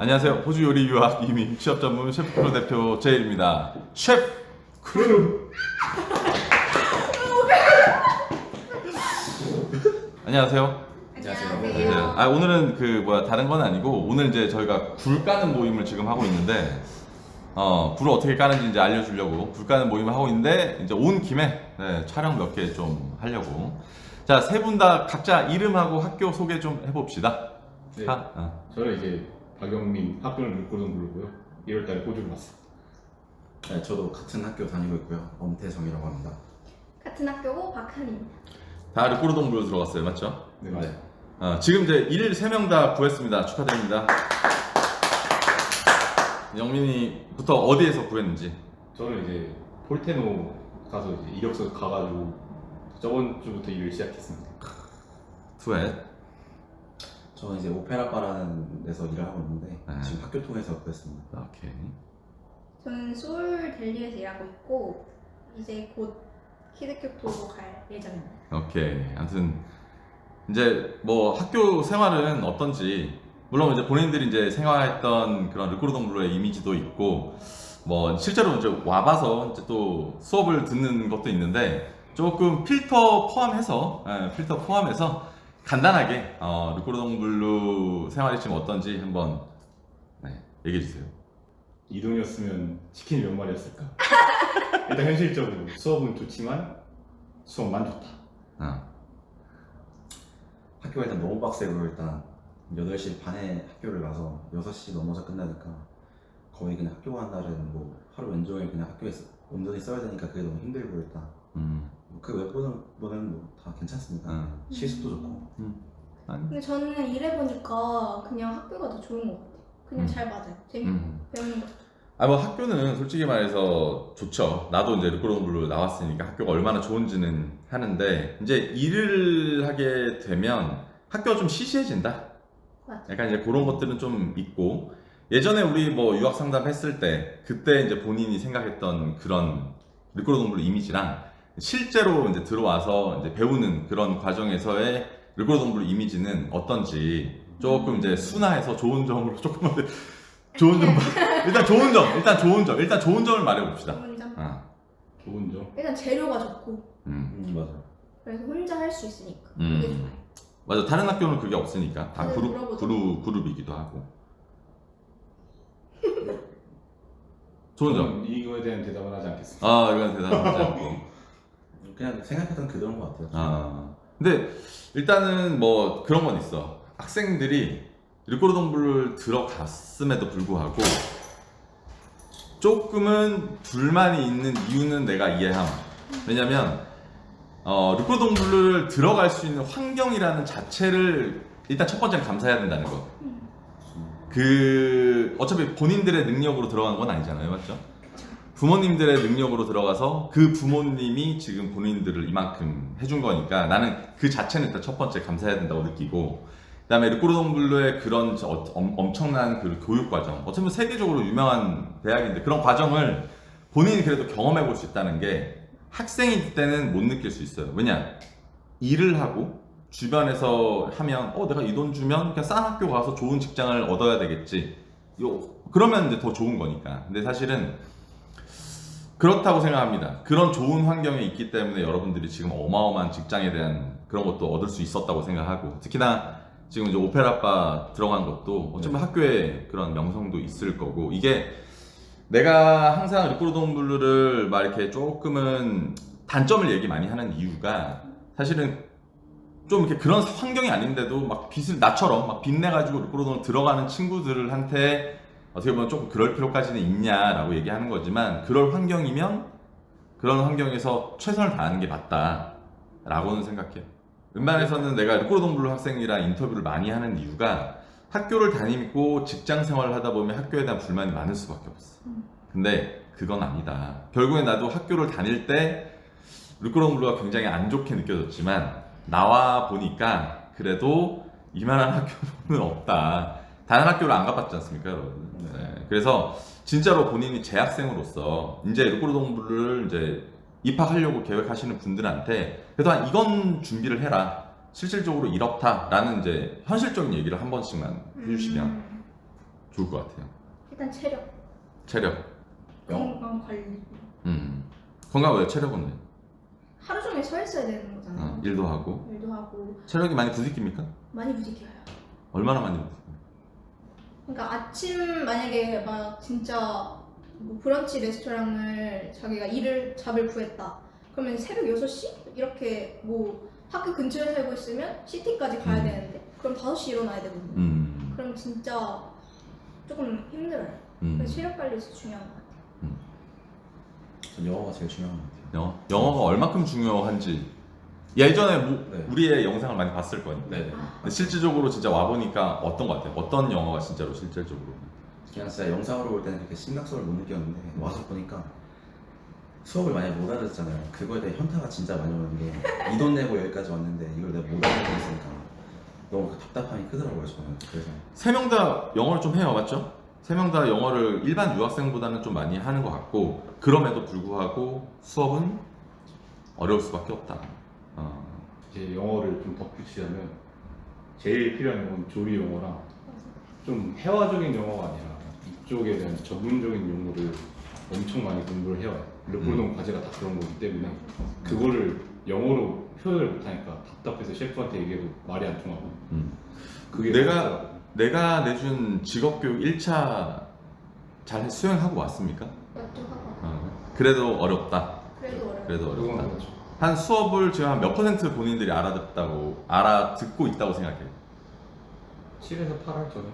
안녕하세요. 호주 요리 유학 이민 취업 전문 셰프 크루 대표 제일입니다. 셰프 크루. 안녕하세요. 안녕하세요. 네. 아 오늘은 그 뭐야 다른 건 아니고 오늘 이제 저희가 굴 까는 모임을 지금 하고 있는데 어 굴을 어떻게 까는지 이제 알려주려고 굴 까는 모임을 하고 있는데 이제 온 김에 네, 촬영 몇 개 좀 하려고 자 세 분 다 각자 이름하고 학교 소개 좀 해봅시다. 네. 하- 어. 저는 이제 박영민 학교는 물고동 부르고요. 1월달에 호주로 왔어요. 네, 저도 같은 학교 다니고 있고요. 엄태성이라고 합니다. 같은 학교고 박한입니다. 다 르꼬르동부로 들어갔어요, 맞죠? 네, 맞아요. 어, 지금 이제 일 3명 다 구했습니다. 축하드립니다. 영민이부터 어디에서 구했는지. 저는 이제 폴테노 가서 이제 이력서 가가지고 저번 주부터 일을 시작했습니다. 투엣. 저는 이제 오페라바라는 데서 일을 하고 있는데 네. 지금 학교 통해서 구했습니다. 오케이. 저는 서울 델리에서 일하고 있고 이제 곧 키드큐토로 갈 예정입니다. 오케이. 아무튼 이제 뭐 학교 생활은 어떤지 물론 이제 본인들이 이제 생활했던 그런 르꼬르동부로의 이미지도 있고 뭐 실제로 이제 와봐서 이제 또 수업을 듣는 것도 있는데 조금 필터 포함해서 예, 필터 포함해서 간단하게 어, 르꼬르동 블루 생활이 지금 어떤지 한번 네, 얘기해 주세요. 이동이었으면 치킨이 몇 마리였을까? 일단 현실적으로 수업은 좋지만 수업만 좋다. 어. 학교가 일단 너무 빡세고 일단 8시 반에 학교를 가서 6시 넘어서 끝나니까 거의 그냥 학교 간 날은 뭐 하루 왼종일 그냥 학교에서 온전히 써야 되니까 그게 너무 힘들고 일단 음. 그 외부는 뭐 다 괜찮습니다. 음. 실습도 좋고 아니. 근데 저는 일해보니까 그냥 학교가 더 좋은 것 같아요. 그냥 음. 잘 맞아요. 재밌고 음. 배우는 것 같아요. 아, 뭐 학교는 솔직히 말해서 좋죠. 나도 이제 르꼬르블루 나왔으니까 학교가 얼마나 좋은지는 하는데 이제 일을 하게 되면 학교가 좀 시시해진다. 맞아. 약간 이제 그런 것들은 좀 있고 예전에 우리 뭐 유학 상담 했을 때 그때 이제 본인이 생각했던 그런 르꼬르동블루 이미지랑 실제로 이제 들어와서 이제 배우는 그런 과정에서의 르꼬르동블루 이미지는 어떤지 조금 이제 순화해서 좋은 점으로 조금만 더- 좋은 점 일단 좋은 점 일단 좋은 점 일단 좋은 점을 말해 봅시다. 좋은 점. 아, 좋은 점. 일단 재료가 좋고 음, 음, 맞아요. 그래서 혼자 할 수 있으니까 음. 그게 좋아요. 맞아. 다른 학교는 그게 없으니까 다 그룹. 그룹 그룹이기도 하고. 좋은 점. 저는 이거에 대한 대답은 하지 않겠습니다. 아, 이건 대단하지 않고. 그냥 생각했던 그대로인 것 같아요. 아. 근데 일단은 뭐 그런 건 있어. 학생들이 일꼬르 동부를 들어갔음에도 불구하고 조금은 불만이 있는 이유는 내가 이해함. 왜냐면 어, 르꼬르 동부를 들어갈 수 있는 환경이라는 자체를 일단 첫 번째는 감사해야 된다는 거. 그 어차피 본인들의 능력으로 들어간 건 아니잖아요, 맞죠? 부모님들의 능력으로 들어가서 그 부모님이 지금 본인들을 이만큼 해준 거니까 나는 그 자체는 일단 첫 번째 감사해야 된다고 느끼고 그다음에 르꼬르동블루의 그런 저 어- 엄- 엄청난 그 교육 과정 어쩌면 세계적으로 유명한 대학인데 그런 과정을 본인이 그래도 경험해 볼 수 있다는 게 학생일 때는 못 느낄 수 있어요. 왜냐? 일을 하고 주변에서 하면 어 내가 이 돈 주면 그냥 싼 학교 가서 좋은 직장을 얻어야 되겠지. 요 그러면 이제 더 좋은 거니까. 근데 사실은 그렇다고 생각합니다. 그런 좋은 환경에 있기 때문에 여러분들이 지금 어마어마한 직장에 대한 그런 것도 얻을 수 있었다고 생각하고 특히나 지금 이제 오페라바 들어간 것도 어쩌면 학교에 그런 명성도 있을 거고 이게 내가 항상 리코르동 블루를 막 이렇게 조금은 단점을 얘기 많이 하는 이유가 사실은 좀 이렇게 그런 환경이 아닌데도 막 빚을 나처럼 막 빚내가지고 리코르동을 들어가는 친구들한테 어떻게 보면 조금 그럴 필요까지는 있냐라고 얘기하는 거지만 그럴 환경이면 그런 환경에서 최선을 다하는 게 맞다라고는 생각해요. 웬만해서는 내가 리코르동블루 학생이랑 인터뷰를 많이 하는 이유가 학교를 다니고 직장 생활을 하다 보면 학교에 대한 불만이 많을 수밖에 없어. 근데 그건 아니다. 결국에 나도 학교를 다닐 때 르꼬르동블루가 굉장히 안 좋게 느껴졌지만 나와 보니까 그래도 이만한 학교는 없다. 다른 학교를 안 가봤지 않습니까, 여러분? 네. 그래서 진짜로 본인이 재학생으로서 이제 르꼬르동블루를 이제 입학하려고 계획하시는 분들한테 그래도 한 이건 준비를 해라. 실질적으로 이렇다라는 이제 현실적인 얘기를 한 번씩만 해주시면 음. 좋을 것 같아요. 일단 체력, 체력. 영 건강 관리. 음. 건강 왜 체력은 왜? 하루 종일 서 있어야 되는 거잖아요. 어, 일도 하고 일도 하고 체력이 많이 부딪힙니까? 많이 부딪혀요. 얼마나 많이 부딪혀요? 그러니까 아침 만약에 막 진짜 뭐 브런치 레스토랑을 자기가 일을 잡을 구했다. 그러면 새벽 6시? 이렇게 뭐 학교 근처에 살고 있으면 시티까지 가야 음. 되는데 그럼 5시 일어나야 되거든요. 음. 그럼 진짜 조금 힘들어요. 음. 그래서 체력 관리 진짜 중요한 것 같아요. 전 영어가 제일 중요한 것 같아요. 영어? 영어가 얼마큼 중요한지 예전에 뭐 네. 우리의 영상을 많이 봤을 거예요. 네네. 근데 실질적으로 진짜 와 보니까 어떤 것 같아요? 어떤 영어가 진짜로 실질적으로? 그냥 진짜 영상으로 볼 때는 그렇게 심각성을 못 느꼈는데 와서 보니까 수업을 많이 못 알아듣잖아요. 그거에 대해 현타가 진짜 많이 오는데 이돈 내고 여기까지 왔는데 이걸 내가 못 알아듣고 있으니까 너무 그 답답함이 크더라고요 저는. 그래서 세 명 다 영어를 좀 해요, 맞죠? 세 명 다 영어를 일반 유학생보다는 좀 많이 하는 것 같고 그럼에도 불구하고 수업은 어려울 수밖에 없다. 어. 이제 영어를 좀 덧붙이자면 제일 필요한 건 조리 영어랑 좀 회화적인 영어가 아니라 이쪽에 대한 전문적인 용어를 엄청 많이 공부를 해와요. 르포동 과제가 다 그런 거기 때문에 그거를 영어로 표현을 못하니까 답답해서 셰프한테 얘기해도 말이 안 통하고 음. 그게 내가 내가 내준 직업교육 1차 잘 수행하고 왔습니까? 맞죠 하고. 어. 그래도 어렵다. 그래도 어려워요. 그래도 그건 어렵다. 그렇죠. 한 수업을 지금 한 몇 퍼센트 본인들이 알아듣다고 알아듣고 있다고 생각해요. 7에서 8할 저는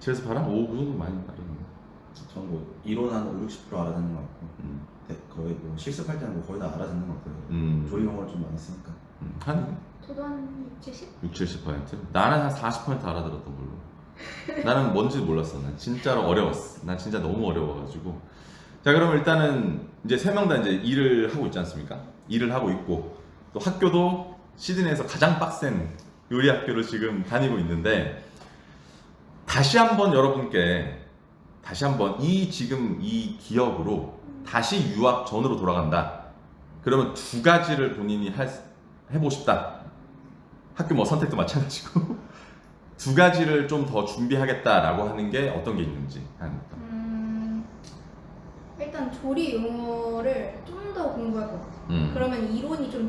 7에서 8은 5, 그 정도 많이 알아듣는 저는 뭐 이론 한 5, 60% 알아듣는 것 같고 음. 네, 거의 뭐 실습할 때는 뭐 거의 다 알아듣는 것 같아요. 음. 조리 용어를 좀 많이 쓰니까. 음. 한 저도 한 70? 6, 70%? 나는 한 40% 알아들었던 걸로. 나는 뭔지 몰랐어. 난 진짜로 어려웠어. 난 진짜 너무 어려워가지고. 자, 그럼 일단은 이제 세 명 다 이제 일을 하고 있지 않습니까? 일을 하고 있고 또 학교도 시드니에서 가장 빡센 요리 학교를 지금 다니고 있는데 다시 한번 여러분께 다시 한번 이 지금 이 기업으로 다시 유학 전으로 돌아간다. 그러면 두 가지를 본인이 할, 해보고 싶다. 학교 뭐 선택도 마찬가지고 두 가지를 좀 더 준비하겠다라고 하는 게 어떤 게 있는지 한 음, 일단 조리 용어를 좀 더 공부할 것 같아요. 음. 그러면 이론이 좀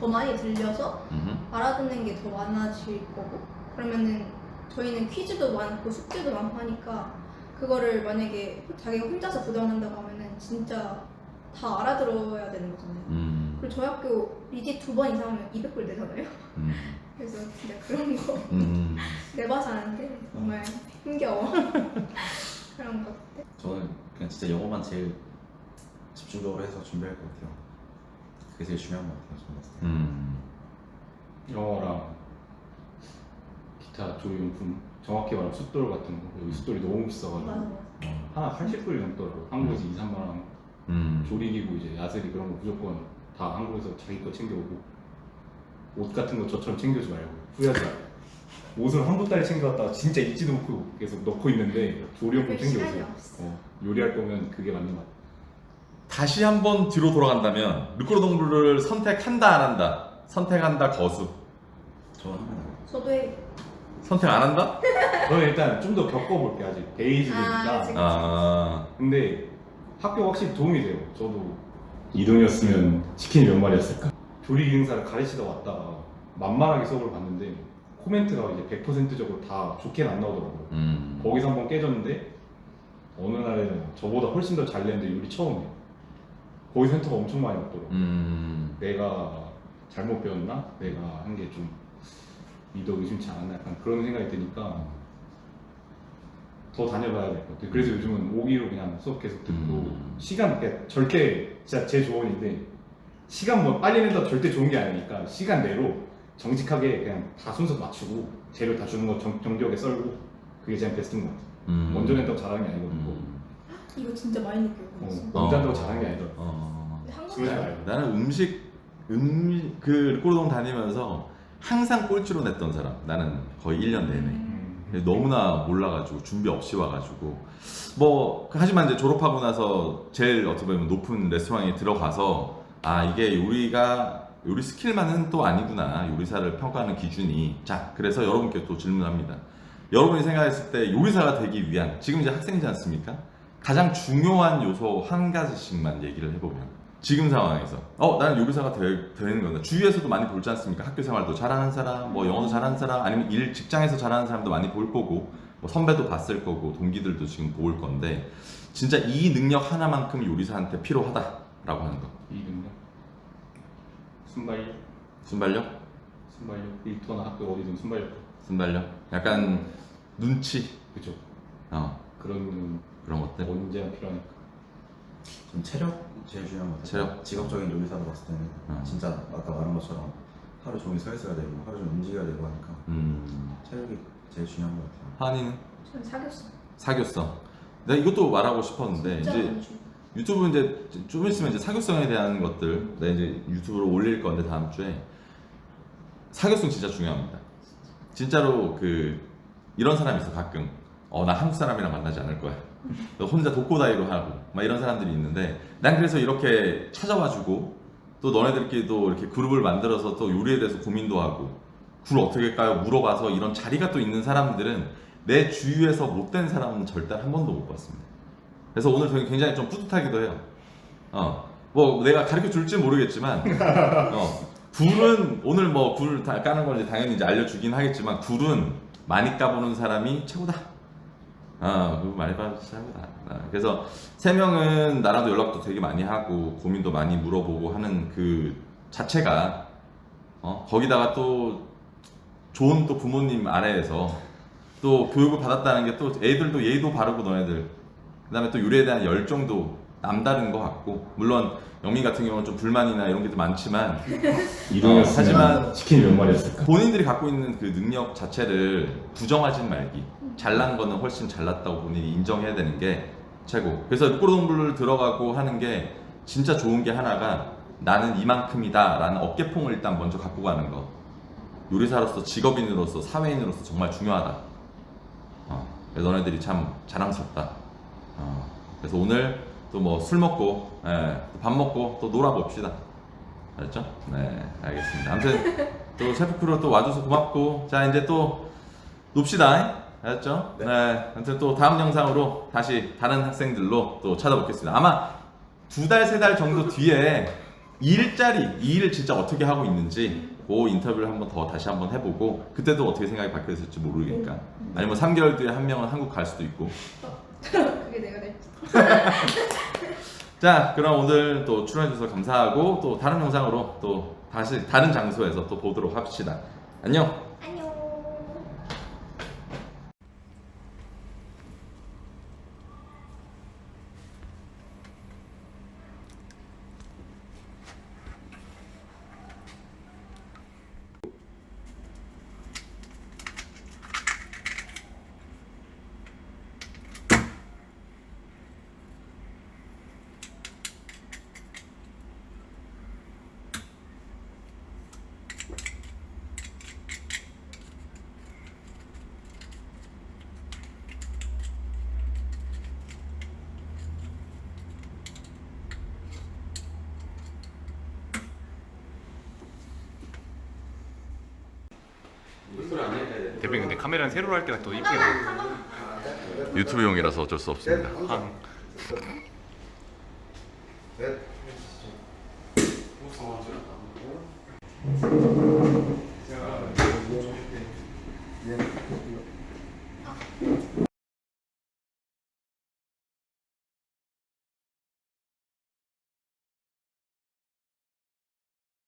더 많이 들려서 음흠. 알아듣는 게 더 많아질 거고 그러면은 저희는 퀴즈도 많고 숙제도 많고 하니까 그거를 만약에 자기가 혼자서 부담한다고 하면은 진짜 다 알아들어야 되는 거잖아요. 음. 그리고 저희 학교 리지 두 번 이상 하면 200불 내잖아요. 음. 그래서 진짜 그런 거 음. 내봐서 아는데 정말 힘겨워. 그런 것 같아. 저는 그냥 진짜 영어만 제일 집중적으로 해서 준비할 것 같아요. 그게 제일 중요한 것 같아요. 저는. 봤을 때. 음. 영어랑 기타 조리용품 정확히 말하면 숫돌 같은 거 여기 숫돌이 너무 비싸가지고 맞아 맞아. 어, 하나 80불이 넘더라고 한국에서 2, 3만 원 음. 조리기구 이제 야스리 그런 거 무조건 다 한국에서 자기 거 챙겨오고 옷 같은 거 저처럼 챙겨주지 말고 후회하지 말고 옷을 한두 달 챙겨왔다가 진짜 입지도 않고 계속 넣고 있는데 조리용품 시간이 챙겨오세요 없어. 어, 요리할 거면 그게 맞는 것 같아 다시 한번 뒤로 돌아간다면 르꼬르 동부를 선택한다 안 한다. 선택한다 거수. 저는 합니다. 저도 해. 선택 안 한다? 저는 일단 좀 더 겪어볼게 아직 아, 베이직이니까 그치. 아. 근데 학교 확실히 도움이 돼요. 저도 이 돈이었으면 치킨 몇 마리였을까? 조리 기능사를 가르치다 왔다가 만만하게 수업을 봤는데 코멘트가 이제 100%적으로 다 좋게는 안 나오더라고요. 음. 거기서 한번 깨졌는데 어느 날에는 저보다 훨씬 더 잘 내는데 요리 처음이에요. 거기서 센터가 엄청 많이 왔더라고요. 음. 내가 잘못 배웠나? 내가 한 게좀 미도 의심치 않았나? 약간 그런 생각이 드니까 더 다녀봐야 될 것 같아요. 그래서 요즘은 오기로 그냥 수업 계속 듣고 음. 시간 그러니까 절대 진짜 제 조언인데 시간 뭐 빨리 낸다 절대 좋은 게 아니니까 시간 내로 정직하게 그냥 다 순서 맞추고 재료 다 주는 거 정, 정적에 썰고 그게 제일 베스트인 것 같아요. 음. 먼저 낸다고 잘하는 게 아니거든요. 음. 이거 진짜 많이 느껴요. 어, 진짜. 어. 잘하는 게 아니더라고요. 어. 근데 그러지 말고. 나는 음식 음, 그 르꼬르동 다니면서 항상 꼴찌로 냈던 사람. 나는 거의 1년 내내. 음. 너무나 몰라가지고 준비 없이 와가지고 뭐 하지만 이제 졸업하고 나서 제일 어떻게 보면 높은 레스토랑에 들어가서 아 이게 요리가 요리 스킬만은 또 아니구나. 요리사를 평가하는 기준이. 자 그래서 여러분께 또 질문합니다. 여러분이 생각했을 때 요리사가 되기 위한 지금 이제 학생이지 않습니까? 가장 중요한 요소 한 가지씩만 얘기를 해보면 지금 상황에서 어 나는 요리사가 되, 되는 건다 주위에서도 많이 볼지 않습니까? 학교 생활도 잘하는 사람, 뭐 영어도 잘하는 사람, 아니면 일 직장에서 잘하는 사람도 많이 볼 거고 뭐 선배도 봤을 거고 동기들도 지금 볼 건데 진짜 이 능력 하나만큼 요리사한테 필요하다라고 하는 거. 이 능력 순발력 순발력, 순발력 일터나 학교 어디든 순발력 순발력, 약간 눈치, 그죠 어 그런 그런 것들. 언제나 필요하니까 좀 체력 제일 중요한 것 같아요. 체력. 직업적인 요리사로 봤을 때는 어. 진짜 아까 말한 것처럼 하루 종일 서 있어야 되고 하루 종일 움직여야 되고 하니까 음, 체력이 제일 중요한 것 같아요. 하은이는 저는 사귀었어. 사교성. 내가 이것도 말하고 싶었는데 진짜 이제 좋아. 유튜브 이제 좀 있으면 이제 사교성에 대한 것들 내가 이제 유튜브로 올릴 건데 다음 주에 사교성 진짜 중요합니다. 진짜로 그 이런 사람이 있어 가끔 어 나 한국 사람이랑 만나지 않을 거야. 너 혼자 독고다이로 하고 막 이런 사람들이 있는데 난 그래서 이렇게 찾아와주고 또 너네들끼리도 이렇게 그룹을 만들어서 또 요리에 대해서 고민도 하고 굴 어떻게 할까요? 물어봐서 이런 자리가 또 있는 사람들은 내 주위에서 못된 사람은 절대 한 번도 못 봤습니다. 그래서 오늘 저희 굉장히 좀 뿌듯하기도 해요. 어, 뭐 내가 가르쳐 줄지 모르겠지만, 어, 굴은 오늘 뭐 굴 까는 걸 이제 당연히 이제 알려주긴 하겠지만 굴은 많이 까보는 사람이 최고다. 아, 그 많이 까보는 최고다. 아, 그래서 세 명은 나랑도 연락도 되게 많이 하고 고민도 많이 물어보고 하는 그 자체가 어, 거기다가 또 좋은 또 부모님 아래에서 또 교육을 받았다는 게 또 애들도 예의도 바르고 너네들 그다음에 또 요리에 대한 열정도 남다른 것 같고 물론 영민 같은 경우는 좀 불만이나 이런 게 좀 많지만 이동이었으면 하지만- 치킨 몇 마리였을까? 본인들이 갖고 있는 그 능력 자체를 부정하진 말기. 잘난 거는 훨씬 잘났다고 본인이 인정해야 되는 게 최고. 그래서 육고동부를 들어가고 하는 게 진짜 좋은 게 하나가 나는 이만큼이다 라는 어깨뽕을 일단 먼저 갖고 가는 거. 요리사로서 직업인으로서 사회인으로서 정말 중요하다. 어, 너네들이 참 자랑스럽다. 어, 그래서 오늘 또 뭐 술 먹고 예, 또밥 먹고 또 놀아봅시다. 알았죠? 네 알겠습니다. 아무튼 또 셰프크루 또 와줘서 고맙고 자 이제 또 놉시다. 알았죠? 네. 아무튼 또 다음 영상으로 다시 다른 학생들로 또 찾아뵙겠습니다. 아마 두 달 세 달 정도 뒤에 이 일자리 이 일을 진짜 어떻게 하고 있는지 그 인터뷰를 한번 더 다시 한번 해보고 그때도 어떻게 생각이 바뀌었을지 모르니까. 아니면 3개월 뒤에 한 명은 한국 갈 수도 있고 그게 내가 될지. 자 그럼 오늘 또 출연해주셔서 감사하고 또 다른 영상으로 또 다시 다른 장소에서 또 보도록 합시다 안녕 안녕. 대표님 근데 카메라는 세로로 할 때가 더 이쁘게 나와요. 유튜브용이라서 어쩔 수 없습니다